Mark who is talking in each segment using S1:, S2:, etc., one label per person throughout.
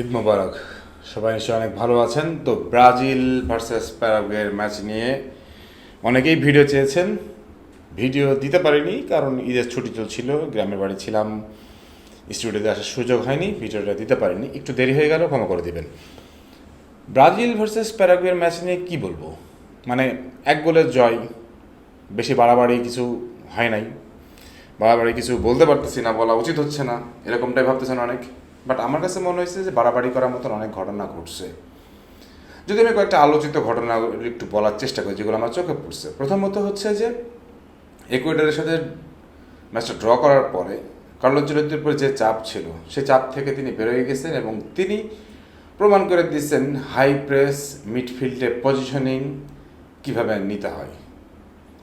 S1: ঈদ মোবারক। সবাই নিশ্চয়ই অনেক ভালো আছেন। তো ব্রাজিল ভার্সেস প্যারাগুয়ের ম্যাচ নিয়ে অনেকেই ভিডিও চেয়েছেন। ভিডিও দিতে পারিনি, কারণ ঈদের ছুটি চলছিল, গ্রামের বাড়ি ছিলাম, স্টুডিওতে আসার সুযোগ হয়নি, ভিডিওটা দিতে পারিনি। একটু দেরি হয়ে গেল, ক্ষমা করে দিবেন। ব্রাজিল ভার্সেস প্যারাগুয়ের ম্যাচ নিয়ে কী বলব? মানে এক গোলের জয়, বেশি বাড়াবাড়ি কিছু হয় নাই। বাড়াবাড়ি কিছু বলতে পারতেছি না, বলা উচিত হচ্ছে না, এরকমটাই ভাবতেছেন অনেক। বাট আমার কাছে মনে হয়েছে যে বাড়াবাড়ি করার মতন অনেক ঘটনা ঘটছে। যদি আমি কয়েকটা আলোচিত ঘটনা একটু বলার চেষ্টা করি, যেগুলো আমার চোখে পড়ছে। প্রথমত হচ্ছে যে ইকুয়েডারের সাথে ম্যাচটা ড্র করার পরে কার্লো জুলেত্তির উপর যে চাপ ছিল সেই চাপ থেকে তিনি বেরোয় গেছেন এবং তিনি প্রমাণ করে দিচ্ছেন হাই প্রেস মিডফিল্ডে পজিশনিং কীভাবে নিতে হয়।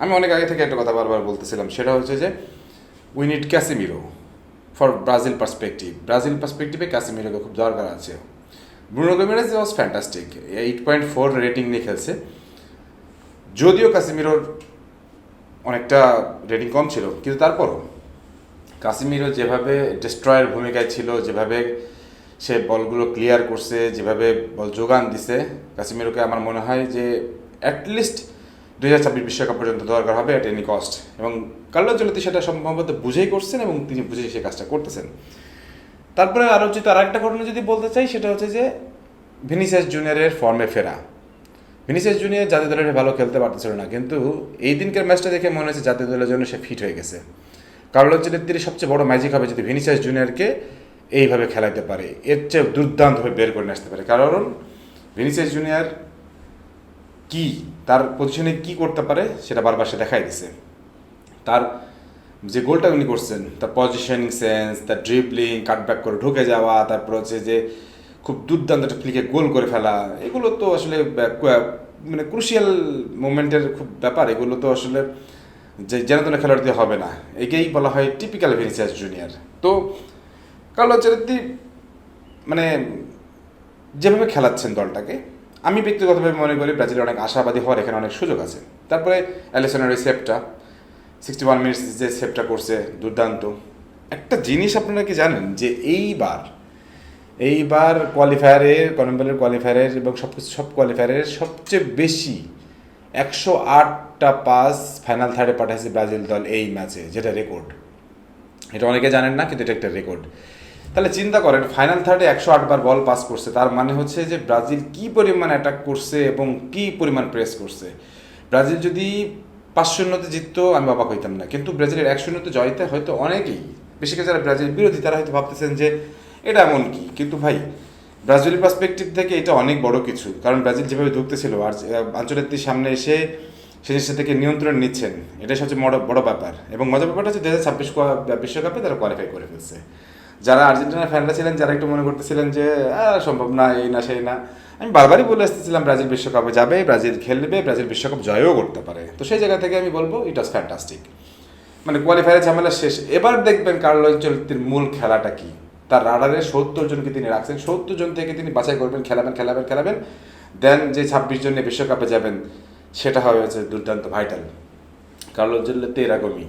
S1: আমি অনেক আগে থেকে একটা কথা বারবার বলতেছিলাম, সেটা হচ্ছে যে we need Casemiro for Brazil perspective Brazil পার্সপেক্টিভে ক্যাসিমিরোকে খুব দরকার আছে। Bruno Guimaraes was fantastic eight point four rating নিয়ে খেলছে। যদিও কাসিমিরোর অনেকটা রেটিং কম ছিল, কিন্তু তারপরও কাসিমিরো যেভাবে ডিস্ট্রয়ের ভূমিকায় ছিল, যেভাবে সে বলগুলো ক্লিয়ার করছে, যেভাবে বল যোগান দিছে কাসিমিরোকে আমার মনে হয় যে অ্যাটলিস্ট দুই হাজার ছাব্বিশ বিশ্বকাপ পর্যন্ত দরকার হবে অ্যাট এনি কস্ট এবং কার্লো জলতি সেটা সম্ভবত বুঝেই করছেন এবং তিনি বুঝেই সেই কাজটা করতেছেন। তারপরে আরও যদি আর একটা ঘটনা যদি বলতে চাই, সেটা হচ্ছে যে ভিনিসিয়াস জুনিয়রের ফর্মে ফেরা। ভিনিসিয়াস জুনিয়র জাতীয় দলের ভালো খেলতে পারতেছিল না, কিন্তু এই দিনকার ম্যাচটা দেখে মনে হচ্ছে জাতীয় দলের জন্য সে ফিট হয়ে গেছে। কার্লো চিলেত্তির সবচেয়ে বড় ম্যাজিক হবে যদি ভিনিসিয়াস জুনিয়রকে এইভাবে খেলাইতে পারে। এর চেয়ে দুর্দান্তভাবে বের করে আসতে পারে। কারণ ভিনিসিয়াস জুনিয়র কি তার পজিশনে কি করতে পারে সেটা বারবার সে দেখাই দিছে। তার যে গোলটা উনি করছেন, তার পজিশনিং সেন্স তার ড্রিবলিং কাটব্যাক করে ঢুকে যাওয়া, তারপর হচ্ছে যে খুব দুর্দান্ত একটা ফ্লিকে গোল করে ফেলা, এগুলো তো আসলে মানে ক্রুশিয়াল মোমেন্টের খুব ব্যাপার। এগুলো তো আসলে যে জেনাতনে খেলোয়াড় দিয়ে হবে না। একেই বলা হয় টিপিক্যাল ভেনিসিয়াস জুনিয়র তো কার্লো চেরেত্তি মানে যেভাবে খেলাচ্ছেন দলটাকে আমি ব্যক্তিগতভাবে মনে করি ব্রাজিলের অনেক আশাবাদী হওয়ার এখানে অনেক সুযোগ আছে। তারপরে অ্যালিসনের ওই সেপটা সিক্সটি ওয়ান মিনিটস যে সেপটা করছে, দুর্দান্ত। একটা জিনিস আপনারা কি জানেন যে এইবার এইবার কোয়ালিফায়ারের কনম্বলের কোয়ালিফায়ারের এবং সব কিছু সব কোয়ালিফায়ারের সবচেয়ে বেশি একশো আটটা পাস ফাইনাল থার্ডে পাঠাইছে ব্রাজিল দল এই ম্যাচে যেটা রেকর্ড এটা অনেকে জানেন না, কিন্তু এটা একটা রেকর্ড তাহলে চিন্তা করেন ফাইনাল থার্ডে একশো আটবার বল পাস করছে, তার মানে হচ্ছে যে ব্রাজিল কি পরিমাণ অ্যাটাক করছে এবং কি পরিমাণ প্রেস করছে? ব্রাজিল যদি পাঁচ শূন্যতে জিততো, আমি বাবা হইতাম না। কিন্তু ব্রাজিলের এক শূন্যতে জয়তে হয়তো অনেকেই, বেশি করে যারা ব্রাজিল বিরোধী, তারা হয়তো ভাবতেছেন যে এটা এমন কি? কিন্তু ভাই, ব্রাজিলের পার্সপেক্টিভ থেকে এটা অনেক বড় কিছু। কারণ ব্রাজিল যেভাবে ঢুকতেছিল আর আঞ্চলিকটির সামনে এসে সে জিনিসটা থেকে নিয়ন্ত্রণ নিচ্ছেন, এটাই সবচেয়ে বড় বড় ব্যাপার। এবং মজার ব্যাপারটা হচ্ছে দু হাজার ছাব্বিশ বিশ্বকাপে তারা কোয়ালিফাই করে ফেলছে। যারা আর্জেন্টিনার ফ্যানরা ছিলেন, যারা একটু মনে করতেছিলেন যে সম্ভব না, এই না, সেই না। আমি বারবারই বলে আসতেছিলাম ব্রাজিল বিশ্বকাপে যাবে, ব্রাজিল খেলবে, ব্রাজিল বিশ্বকাপ জয়ও করতে পারে। তো সেই জায়গা থেকে আমি বলব ইট ওয়াজ ফ্যান্টাস্টিক মানে কোয়ালিফায়ারের ঝামেলা শেষ। এবার দেখবেন কার্লো চলতির মূল খেলাটা কি? তার রাডারে সত্তর জনকে তিনি রাখছেন, সত্তর জন থেকে তিনি বাছাই করবেন, খেলাবেন খেলাবেন খেলাবেন। দেন যে ছাব্বিশ জন বিশ্বকাপে যাবেন, সেটা হবে হচ্ছে দুর্দান্ত ভাইটাল। কার্লো চলতে এরকমই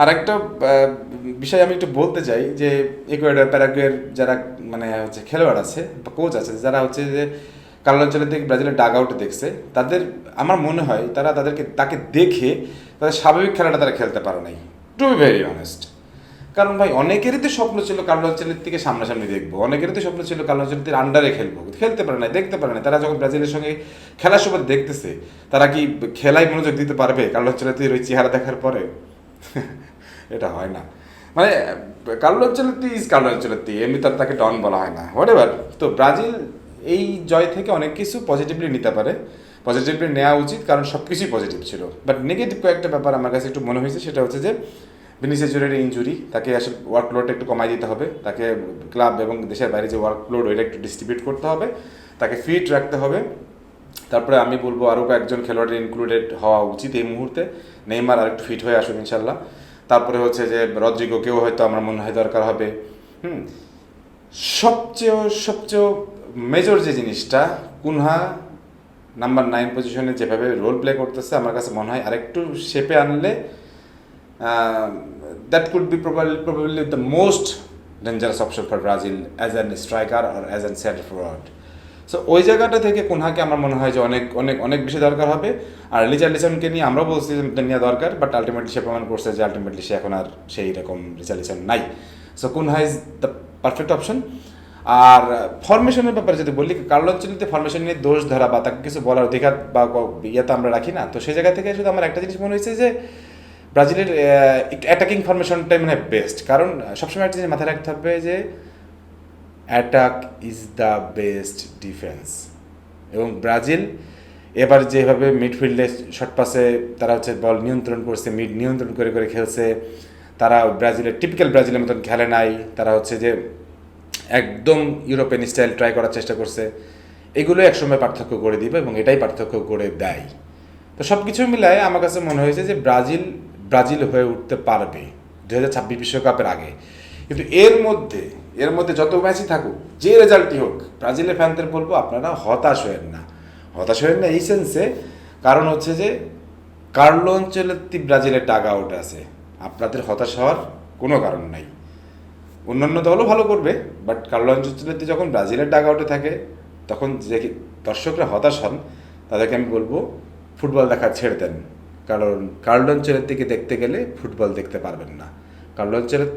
S1: আর একটা বিষয় আমি একটু বলতে চাই যে ইকুয়েডার, প্যারাগুয়ের যারা মানে হচ্ছে খেলোয়াড় আছে বা কোচ আছে, যারা হচ্ছে যে কালো অঞ্চলের দিকে ব্রাজিলের ডাগ আউটে দেখছে, তাদের, আমার মনে হয় তারা তাদেরকে, তাকে দেখে তাদের স্বাভাবিক খেলাটা তারা খেলতে পারে নাই। টু বি ভেরি অনেস্ট কারণ ভাই, অনেকেরই তো স্বপ্ন ছিল কার্লো অঞ্চলের থেকে সামনাসামনি দেখব, অনেকেরই তো স্বপ্ন ছিল কার্লো অঞ্চলের আন্ডারে খেলব, খেলতে পারে না দেখতে পারে না তারা যখন ব্রাজিলের সঙ্গে খেলার সময় দেখতেছে, তারা কি খেলায় মনোযোগ দিতে পারবে কার্লো অঞ্চলের ওই চেহারা দেখার পরে? এটা হয় না। মানে কার্লো অঞ্চলের ইজ কার্লো অঞ্চলের এমনি তার তাকে ডন বলা হয় না। হোয়াট এভার তো ব্রাজিল এই জয় থেকে অনেক কিছু পজিটিভলি নিতে পারে। পজিটিভলি নেওয়া উচিত, কারণ সব কিছুই পজিটিভ ছিল। বাট নেগেটিভ কয়েকটা ব্যাপার আমার কাছে একটু মনে হয়েছে, সেটা হচ্ছে যে ভিনিসিয়াস ইঞ্জুরি তাকে আসলে ওয়ার্কলোডটা একটু কমাই দিতে হবে। তাকে ক্লাব এবং দেশের বাইরে যে ওয়ার্কলোড ওইটা একটু ডিস্ট্রিবিউট করতে হবে। তাকে ফিট রাখতে হবে। তারপরে আমি বলব আরও কয়েকজন খেলোয়াড়ের ইনক্লুডেড হওয়া উচিত এই মুহূর্তে। নেইমার আর একটু ফিট হয়ে আসুন ইনশাল্লাহ তারপরে হচ্ছে যে রদ্রিগোকেও হয়তো আমার মনে হয় দরকার হবে। হুম। সবচেয়ে সবচেয়ে মেজর যে জিনিসটা, কুনহা নাম্বার নাইন পজিশনে যেভাবে রোল প্লে করতেছে, আমার কাছে মনে হয় আরেকটু শেপে আনলে that could be probably probably the most dangerous option for Brazil as an striker R as an center forward so ওই জায়গাটা থেকে কুনহাকে আমার মনে হয় যে অনেক অনেক অনেক বেশি দরকার হবে। আর রিচার্লিসনকে নিয়ে আমরাও বলছি নেওয়া দরকার বাট আলটিমেটলি সে প্রমাণ করছে যে আলটিমেটলি সে এখন আর সেই রকম রিচার্লিসন নাই। So Cunha is the perfect option আর ফরমেশনের ব্যাপারে যদি বলি কার্লো অঞ্চলিতে ফরমেশন নিয়ে দোষ ধরা বা তাকে কিছু বলার অধিকার বা ক- ইয়ে তো আমরা রাখি না। তো সেই জায়গা থেকে শুধু আমার একটা জিনিস মনে হয়েছে যে, ব্রাজিলের অ্যাটাকিং ফরমেশনটাই মানে বেস্ট কারণ, সবসময় একটা জিনিস মাথায় রাখতে হবে যে attack is the best defence এবং ব্রাজিল এবার যেভাবে মিডফিল্ডে শর্ট পাসে তারা হচ্ছে বল নিয়ন্ত্রণ করছে মিড নিয়ন্ত্রণ করে করে খেলছে, তারা ব্রাজিলের টিপিক্যাল ব্রাজিলের মতন খেলে নাই, তারা হচ্ছে যে একদম ইউরোপিয়ান স্টাইল ট্রাই করার চেষ্টা করছে। এগুলো একসময় পার্থক্য করে দিবে এবং এটাই পার্থক্য করে দেয়। তো সব কিছু মিলায় আমার কাছে মনে হয়েছে যে ব্রাজিল ব্রাজিল হয়ে উঠতে পারবে। দু হাজার ছাব্বিশ বিশ্বকাপের আগে। কিন্তু এর মধ্যে এর মধ্যে যত ম্যাচই থাকুক, যে রেজাল্টই হোক, ব্রাজিলের ফ্যানদের বলব আপনারা হতাশ হয়েন না। হতাশ হয়েন না এই সেন্সে কারণ হচ্ছে যে, কার্লো অঞ্চলের ব্রাজিলের ডাগ আউট আছে। আপনাদের হতাশ হওয়ার কোনো কারণ নাই। অন্যান্য দলও ভালো করবে বাট কার্লো অঞ্চলেতে যখন ব্রাজিলের ডাগ আউটে থাকে, তখন যে দর্শকরা হতাশ হন, তাদেরকে আমি বলব, ফুটবল দেখা ছেড়ে দেন। কারণ কার্লো অঞ্চলের দিকে দেখতে গেলে ফুটবল দেখতে পারবেন না। কার্লো অঞ্চলের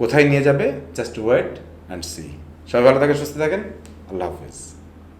S1: কোথায় নিয়ে যাবে? জাস্ট ওয়েট অ্যান্ড সি সবাই ভালো থাকেন সুস্থ থাকেন। আল্লাহ হাফিজ।